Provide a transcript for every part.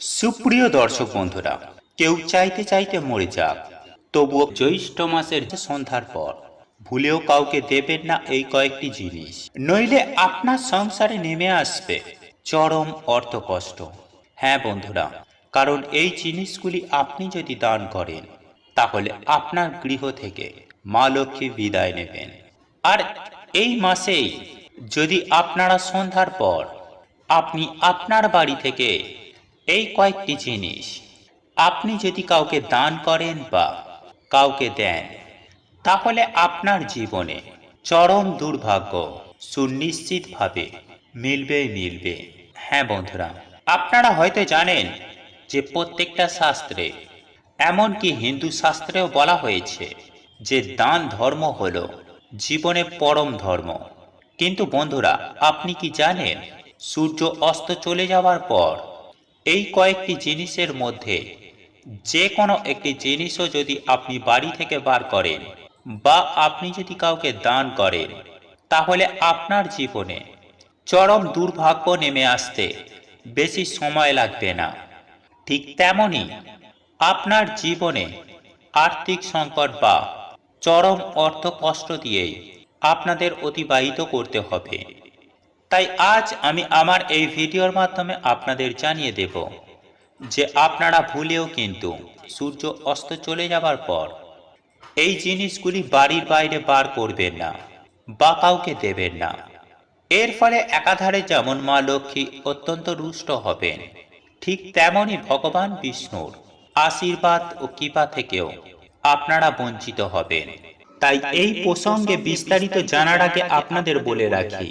সুপ্রিয় দর্শক বন্ধুরা, কেউ চাইতে চাইতে মরে যাক, তবুও জ্যৈষ্ঠ মাসের সন্ধ্যার পর। ভুলেও কাউকে দেবেন না এই কয়েকটি জিনিস। নইলে আপনার সংসারে নেমে আসবে চরম অর্থ কষ্ট হ্যাঁ বন্ধুরা, কারণ এই জিনিসগুলি আপনি যদি দান করেন, তাহলে আপনার গৃহ থেকে মা লক্ষ্মী বিদায় নেবেন। আর এই মাসেই যদি আপনারা সন্ধ্যার পর আপনি আপনার বাড়ি থেকে এই কয়েকটি জিনিস। আপনি যদি কাউকে দান করেন বা কাউকে দেন, তাহলে আপনার জীবনে চরম দুর্ভাগ্য সুনিশ্চিতভাবে মিলবেই মিলবে। হ্যাঁ বন্ধুরা, আপনারা হয়তো জানেন যে প্রত্যেকটা শাস্ত্রে, এমনকি হিন্দু শাস্ত্রেও বলা হয়েছে যে দান ধর্ম হল জীবনে পরম ধর্ম। কিন্তু বন্ধুরা, আপনি কি জানেন, সূর্য অস্ত চলে যাওয়ার পর এই কয়েকটি জিনিসের মধ্যে যে কোনো একটি জিনিসও যদি আপনি বাড়ি থেকে বার করেন বা আপনি যদি কাউকে দান করেন, তাহলে আপনার জীবনে চরম দুর্ভাগ্য নেমে আসতে বেশি সময় লাগবে না। ঠিক তেমনই আপনার জীবনে আর্থিক সংকট বা চরম অর্থ কষ্ট দিয়েই আপনাদের অতিবাহিত করতে হবে। তাই আজ আমি আমার এই ভিডিওর মাধ্যমে আপনাদের জানিয়ে দেব যে আপনারা ভুলেও কিন্তু সূর্য অস্ত চলে যাবার পর এই জিনিসগুলি বাড়ির বাইরে বার করবেন না, বা কাউকে দেবেন না। এর ফলে একাধারে যেমন মা লক্ষ্মী অত্যন্ত রুষ্ট হবেন, ঠিক তেমনই ভগবান বিষ্ণুর আশীর্বাদ ও কৃপা থেকেও আপনারা বঞ্চিত হবেন। তাই এই প্রসঙ্গে বিস্তারিত জানার আগে আপনাদের বলে রাখি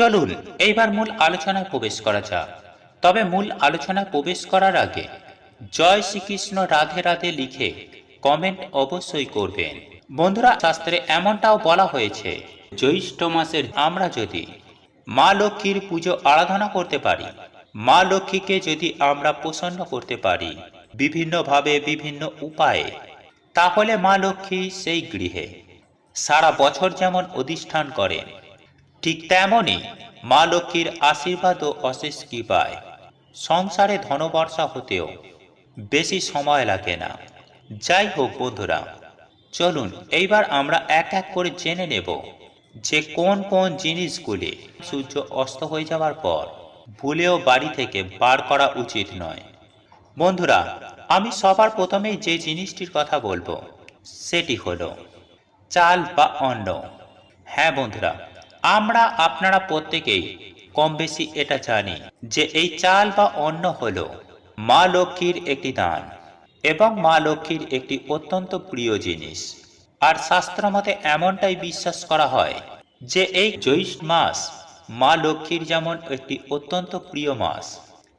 চলুন, এইবার মূল আলোচনায় প্রবেশ করা যাক। তবে মূল আলোচনায় প্রবেশ করার আগে জয় শ্রীকৃষ্ণ রাধে রাধে লিখে কমেন্ট অবশ্যই করবেন। বন্ধুরা, শাস্ত্রে এমনটাও বলা হয়েছে, জ্যৈষ্ঠ মাসের আমরা যদি মা লক্ষ্মীর পুজো আরাধনা করতে পারি, মা লক্ষ্মীকে যদি আমরা প্রসন্ন করতে পারি বিভিন্নভাবে বিভিন্ন উপায়ে, তাহলে মা লক্ষ্মী সেই গৃহে সারা বছর যেমন অধিষ্ঠান করেন ঠিক তেমনই মা লক্ষ্মীর আশীর্বাদ ও অশেষ কৃপায়। সংসারে ধনবর্ষা হতেও বেশি সময় লাগে না। যাই হোক বন্ধুরা, চলুন এইবার আমরা এক এক করে জেনে নেব যে কোন কোন জিনিসগুলি সূর্য অস্ত হয়ে যাওয়ার পর ভুলেও বাড়ি থেকে বার করা উচিত নয়। বন্ধুরা, আমি সবার প্রথমেই যে জিনিসটির কথা বলব, সেটি হলো চাল বা অন্ন। হ্যাঁ বন্ধুরা আমরা আপনারা প্রত্যেকেই কম বেশি এটা জানি যে এই চাল বা অন্ন হল মা লক্ষ্মীর একটি দান এবং মা লক্ষ্মীর একটি অত্যন্ত প্রিয় জিনিস। আর শাস্ত্র মতে এমনটাই বিশ্বাস করা হয় যে এই জ্যৈষ্ঠ মাস মা লক্ষ্মীর যেমন একটি অত্যন্ত প্রিয় মাস,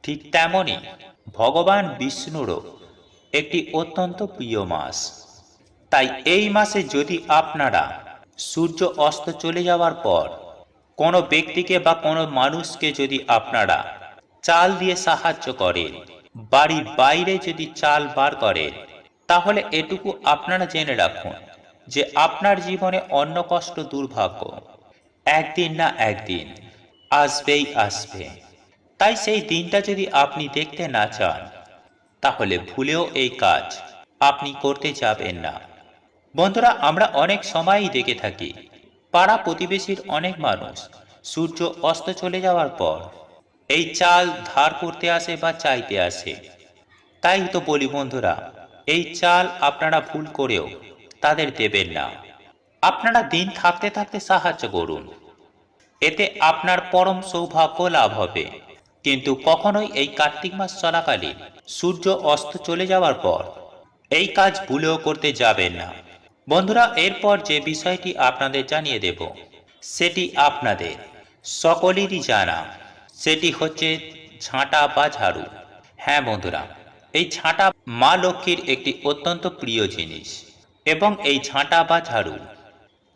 ঠিক তেমনই ভগবান বিষ্ণুরও একটি অত্যন্ত প্রিয় মাস। তাই এই মাসে যদি আপনারা সূর্য অস্ত চলে যাওয়ার পর, কোনো ব্যক্তিকে বা কোনো মানুষকে যদি আপনারা চাল দিয়ে সাহায্য করেন, বাড়ির বাইরে যদি চাল বার করেন, তাহলে এটুকু আপনারা জেনে রাখুন যে আপনার জীবনে অন্য কষ্ট দুর্ভাগ্য, একদিন না একদিন, আসবেই আসবে। তাই সেই দিনটা যদি আপনি দেখতে না চান, তাহলে ভুলেও এই কাজ আপনি করতে যাবেন না। বন্ধুরা, আমরা অনেক সময়ই দেখে থাকি। পাড়া প্রতিবেশীর অনেক মানুষ সূর্য অস্ত চলে যাওয়ার পর এই চাল ধার করতে আসে বা চাইতে আসে। তাই তো বলি বন্ধুরা, এই চাল আপনারা ভুল করেও তাদের দেবেন না। আপনারা দিন থাকতে থাকতে সাহায্য করুন। এতে আপনার পরম সৌভাগ্য লাভ হবে। কিন্তু কখনোই এই কার্তিক মাস চলাকালীন সূর্য অস্ত চলে যাওয়ার পর এই কাজ ভুলেও করতে যাবেন না। বন্ধুরা, এরপর যে বিষয়টি আপনাদের জানিয়ে দেব, সেটি আপনাদের সকলেরই জানা। সেটি হচ্ছে ঝাঁটা বা ঝাড়ু। হ্যাঁ বন্ধুরা, এই ঝাঁটা মা লক্ষ্মীর একটি অত্যন্ত প্রিয় জিনিস এবং এই ঝাঁটা বা ঝাড়ু,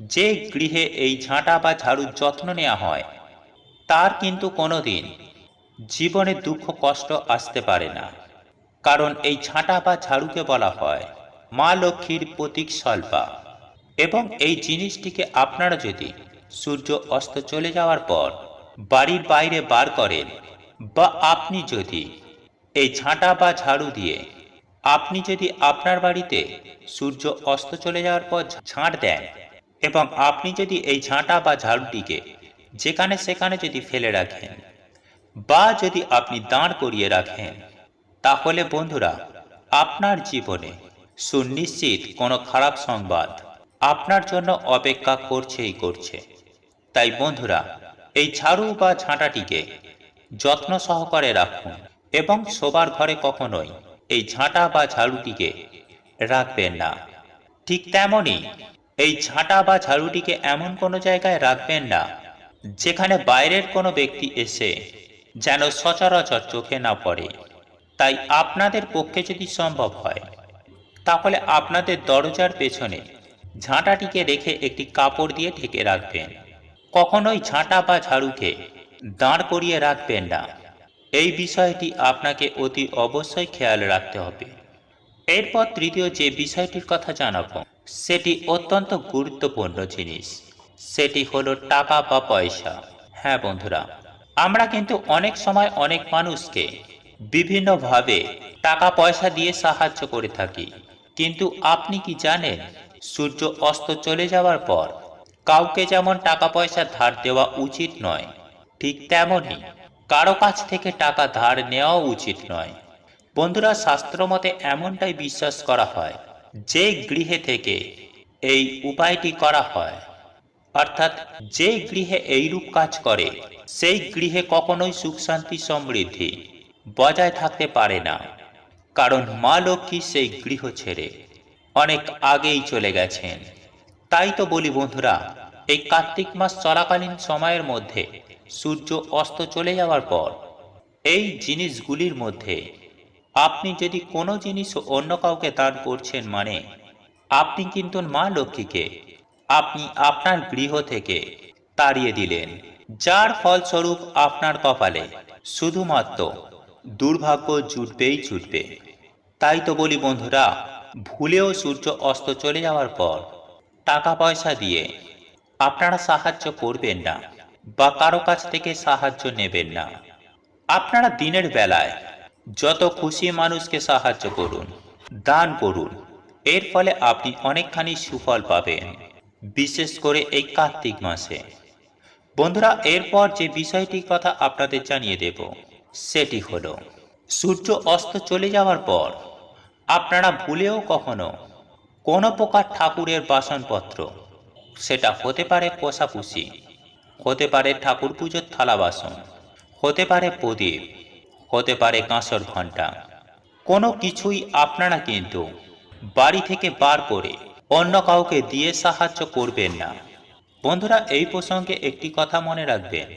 যে গৃহে এই ঝাঁটা বা ঝাড়ুর যত্ন নেওয়া হয়, তার কিন্তু কোনোদিন জীবনে দুঃখ কষ্ট আসতে পারে না। কারণ এই ঝাঁটা বা ঝাড়ুকে বলা হয় মা লক্ষ্মীর প্রতীক স্বল্পা। এবং এই জিনিসটিকে আপনারা যদি সূর্য অস্ত চলে যাওয়ার পর বাড়ির বাইরে বার করেন, বা আপনি যদি এই ঝাঁটা বা ঝাড়ু দিয়ে আপনি যদি আপনার বাড়িতে সূর্য অস্ত চলে যাওয়ার পর ঝাঁট দেন, এবং আপনি যদি এই ঝাঁটা বা ঝাড়ুটিকে যেখানে সেখানে যদি ফেলে রাখেন, বা যদি আপনি দাঁড় করিয়ে রাখেন, তাহলে বন্ধুরা, আপনার জীবনে সুনিশ্চিত কোনো খারাপ সংবাদ। আপনার জন্য অপেক্ষা করছেই করছে। তাই বন্ধুরা, এই ঝাড়ু বা ঝাঁটাটিকে যত্ন সহকারে রাখুন এবং শোবার ঘরে কখনোই এই ঝাঁটা বা ঝাড়ুটিকে রাখবেন না। ঠিক তেমনই এই ঝাঁটা বা ঝাড়ুটিকে এমন কোনো জায়গায় রাখবেন না যেখানে বাইরের কোনো ব্যক্তি এসে যেন সচরাচর চোখে না পড়ে। তাই আপনাদের পক্ষে যদি সম্ভব হয় তাহলে আপনাদের দরজার পেছনে ঝাঁটাটিকে রেখে একটি কাপড় দিয়ে ঢেকে রাখবেন। কখনোই ঝাঁটা বা ঝাড়ুকে দাঁড় করিয়ে রাখবেন না। এই বিষয়টি আপনাকে অতি অবশ্যই খেয়াল রাখতে হবে। এরপর তৃতীয় যে বিষয়টির কথা জানাব, সেটি অত্যন্ত গুরুত্বপূর্ণ জিনিস। সেটি হলো টাকা বা পয়সা। হ্যাঁ বন্ধুরা, আমরা কিন্তু অনেক সময় অনেক মানুষকে বিভিন্নভাবে টাকা পয়সা দিয়ে সাহায্য করে থাকি। কিন্তু আপনি কি জানেন, সূর্য অস্ত চলে যাওয়ার পর কাউকে যেমন টাকা পয়সা ধার দেওয়া উচিত নয়, ঠিক তেমনই কারও কাছ থেকে টাকা ধার নেওয়া উচিত নয়। বন্ধুরা, শাস্ত্র মতে এমনটাই বিশ্বাস করা হয়, যে গৃহে থেকে এই উপায়টি করা হয়। অর্থাৎ যে গৃহে এইরূপ কাজ করে, সেই গৃহে কখনোই সুখ শান্তি সমৃদ্ধি বজায় থাকতে পারে না। কারণ মা লক্ষ্মী সেই গৃহ ছেড়ে অনেক আগেই চলে গেছেন। তাই তো বলি বন্ধুরা, এই কার্তিক মাস চলাকালীন সময়ের মধ্যে সূর্য অস্ত চলে যাওয়ার পর এই জিনিসগুলির মধ্যে আপনি যদি কোনো জিনিস অন্য কাউকে দান করছেন মানে আপনি কিন্তু মা লক্ষ্মীকে আপনি আপনার গৃহ থেকে তাড়িয়ে দিলেন, যার ফলস্বরূপ আপনার কপালে শুধুমাত্র দুর্ভাগ্য জুটবেই জুটবে। তাই তো বলি বন্ধুরা, ভুলেও সূর্য অস্ত চলে যাওয়ার পর টাকা পয়সা দিয়ে আপনারা সাহায্য করবেন না বা কারও কাছ থেকে সাহায্য নেবেন না। আপনারা দিনের বেলায় যত খুশি মানুষকে সাহায্য করুন, দান করুন, এর ফলে আপনি অনেকখানি সুফল পাবেন, বিশেষ করে এই কার্তিক মাসে। বন্ধুরা, এরপর যে বিষয়টির কথা আপনাদের জানিয়ে দেব, সেটি হলো সূর্য অস্ত চলে যাওয়ার পর, আপনারা ভুলেও কখনো কোনো প্রকার ঠাকুরের বাসনপত্র, সেটা হতে পারে পোষাপুষি হতে পারে ঠাকুর পুজোর থালা বাসন, হতে পারে প্রদীপ, হতে পারে কাঁসর ঘণ্টা। কোনো কিছুই আপনারা কিন্তু বাড়ি থেকে বার করে অন্য কাউকে দিয়ে সাহায্য করবেন না। বন্ধুরা, এই প্রসঙ্গে একটি কথা মনে রাখবেন।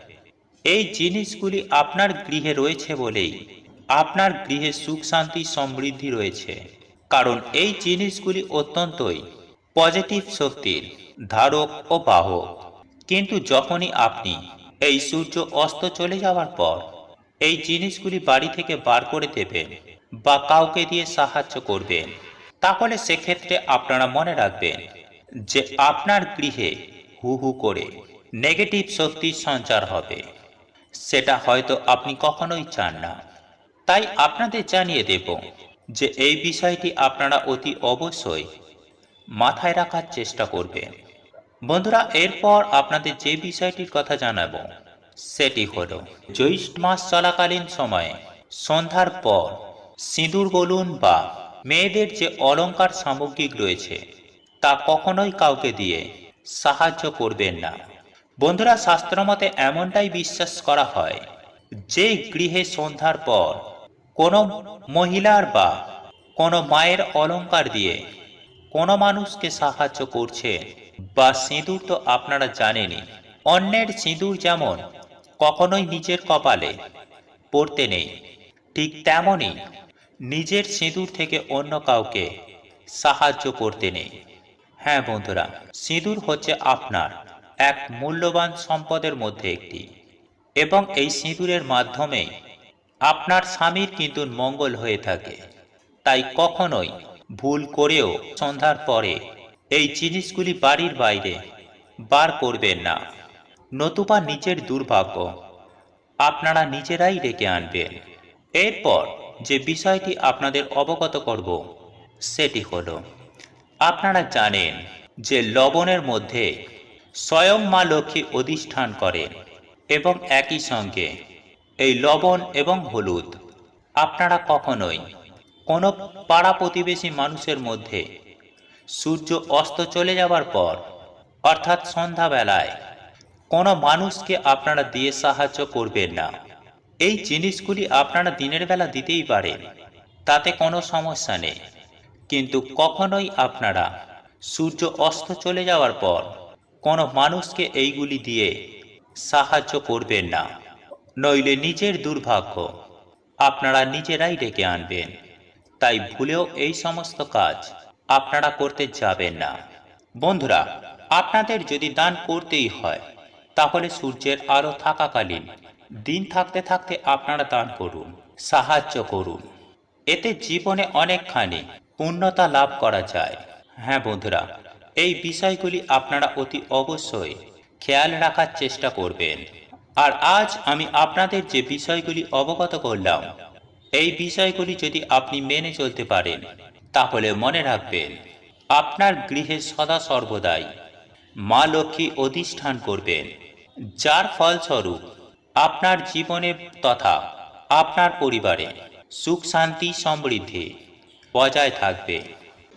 এই জিনিসগুলি আপনার গৃহে রয়েছে বলেই আপনার গৃহে সুখ, শান্তি, সমৃদ্ধি রয়েছে। কারণ এই জিনিসগুলি অত্যন্তই পজিটিভ শক্তির ধারক ও বাহক। কিন্তু যখনই আপনি এই সূর্য অস্ত চলে যাওয়ার পর এই জিনিসগুলি বাড়ি থেকে বার করে দেবেন বা কাউকে দিয়ে সাহায্য করবেন, তাহলে সেক্ষেত্রে আপনারা মনে রাখবেন যে আপনার গৃহে হু হু করে নেগেটিভ শক্তির সঞ্চার হবে। সেটা হয়তো আপনি কখনোই চান না। তাই আপনাদের জানিয়ে দেব যে এই বিষয়টি আপনারা অতি অবশ্যই মাথায় রাখার চেষ্টা করবেন। বন্ধুরা, এরপর আপনাদের যে বিষয়টির কথা জানাব, সেটি হল, জ্যৈষ্ঠ মাস চলাকালীন সময়ে সন্ধ্যার পর সিঁদুর বলুন বা মেয়েদের যে অলংকার সামগ্রিক রয়েছে, তা কখনোই কাউকে দিয়ে সাহায্য করবেন না। বন্ধুরা শাস্ত্রমতে এমনটাই বিশ্বাস করা হয়, যে গৃহে সন্ধ্যার পর কোনো মহিলার বা কোনো মায়ের অলংকার দিয়ে কোনো মানুষকে সাহায্য করছে বা সিঁদুর তো আপনারা জানেনই। অন্যের সিঁদুর যেমন কখনোই নিজের কপালে পড়তে নেই, ঠিক তেমনই নিজের সিঁদুর থেকে অন্য কাউকে সাহায্য করতে নেই। হ্যাঁ বন্ধুরা, সিঁদুর হচ্ছে আপনার এক মূল্যবান সম্পদের মধ্যে একটি এবং এই সিঁদুরের মাধ্যমে আপনার স্বামীর কিন্তু মঙ্গল হয়ে থাকে। তাই কখনোই ভুল করেও সন্ধ্যার পরে এই জিনিসগুলি বাড়ির বাইরে বার করবেন না। নতুবা নিজের দুর্ভাগ্য আপনারা নিজেরাই ডেকে আনবেন। এরপর যে বিষয়টি আপনাদের অবগত করব, সেটি হল, আপনারা জানেন যে লবণের মধ্যে স্বয়ং মা লক্ষ্মী অধিষ্ঠান করেন এবং একই সঙ্গে এই লবণ এবং হলুদ। আপনারা কখনোই কোনো পাড়া প্রতিবেশী মানুষের মধ্যে সূর্য অস্ত চলে যাবার পর, অর্থাৎ সন্ধ্যাবেলায়, কোনো মানুষকে আপনারা দিয়ে সাহায্য করবেন না। এই জিনিসগুলি আপনারা দিনের বেলা দিতেই পারেন, তাতে কোনো সমস্যা নেই। কিন্তু কখনোই আপনারা সূর্য অস্ত চলে যাওয়ার পর, কোনো মানুষকে এইগুলি দিয়ে সাহায্য করবেন না। নইলে নিজের দুর্ভাগ্য আপনারা নিজেরাই ডেকে আনবেন। তাই ভুলেও এই সমস্ত কাজ আপনারা করতে যাবেন না। বন্ধুরা, আপনাদের যদি দান করতেই হয়, তাহলে সূর্যের আলো থাকাকালীন দিন থাকতে থাকতে আপনারা দান করুন, সাহায্য করুন। এতে জীবনে অনেকখানি পূর্ণতা লাভ করা যায়। হ্যাঁ বন্ধুরা, এই বিষয়গুলি আপনারা অতি অবশ্যই খেয়াল রাখার চেষ্টা করবেন। আর আজ আমি আপনাদের যে বিষয়গুলি অবগত করলাম, এই বিষয়গুলি যদি আপনি মেনে চলতে পারেন, তাহলে মনে রাখবেন, আপনার গৃহে সদা সর্বদাই মা লক্ষ্মী অধিষ্ঠান করবেন, যার ফলস্বরূপ আপনার জীবনে তথা আপনার পরিবারে সুখ শান্তি সমৃদ্ধি বজায় থাকবে।